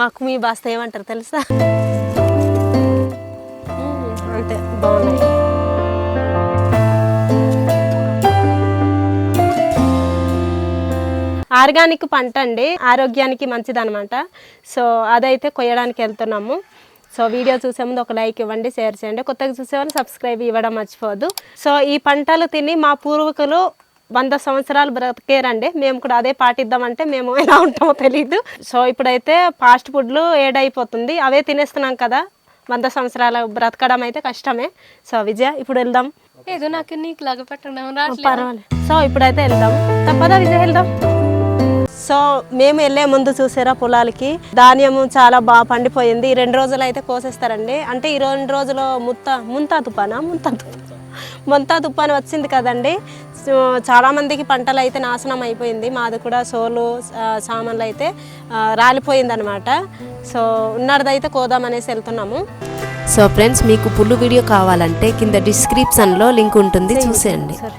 మాకు మీ బాస్త ఏమంటారు తెలుసా? అంటే బాగున్నాయి. ఆర్గానిక్ పంట అండి ఆరోగ్యానికి మంచిదనమాట. సో అదైతే కొయ్యడానికి వెళ్తున్నాము. సో వీడియో చూసే ముందు ఒక లైక్ ఇవ్వండి షేర్ చేయండి. కొత్తగా చూసేవాళ్ళు సబ్స్క్రైబ్ ఇవ్వడం మర్చిపోవద్దు. సో ఈ పంటలు తిని మా పూర్వీకులు వంద సంవత్సరాలు బ్రతికేరండి. మేము కూడా అదే పాటిద్దామంటే మేము ఎలా ఉంటామో తెలియదు సో ఇప్పుడైతే ఫాస్ట్ ఫుడ్లు ఏడైపోతుంది. అవే తినేస్తున్నాం కదా. వంద సంవత్సరాల బ్రతకడం అయితే కష్టమే. సో విజయ ఇప్పుడు వెళ్దాం. ఏదో నాకు నీకు పర్వాలేదు. సో ఇప్పుడైతే వెళ్దాం. తప్పదా విజయ్ వెళ్దాం? సో మేము వెళ్ళే ముందు చూసారా పొలాలకి? ధాన్యము చాలా బాగా పండిపోయింది. ఈ రెండు రోజులు అయితే కోసేస్తారండి. అంటే ఈ రెండు రోజులు ముత్త ముంతా తుపానా? ముంతా తుఫాన్ ముంతా తుఫాన్ వచ్చింది కదండి. సో చాలా మందికి పంటలు అయితే నాశనం అయిపోయింది. మాది కూడా సోలు సామాన్లు అయితే రాలిపోయింది అనమాట సో ఉన్నదైతే కోదామనేసి వెళ్తున్నాము. సో ఫ్రెండ్స్ మీకు ఫుల్ వీడియో కావాలంటే కింద డిస్క్రిప్షన్లో లింక్ ఉంటుంది. చూసేయండి. సరే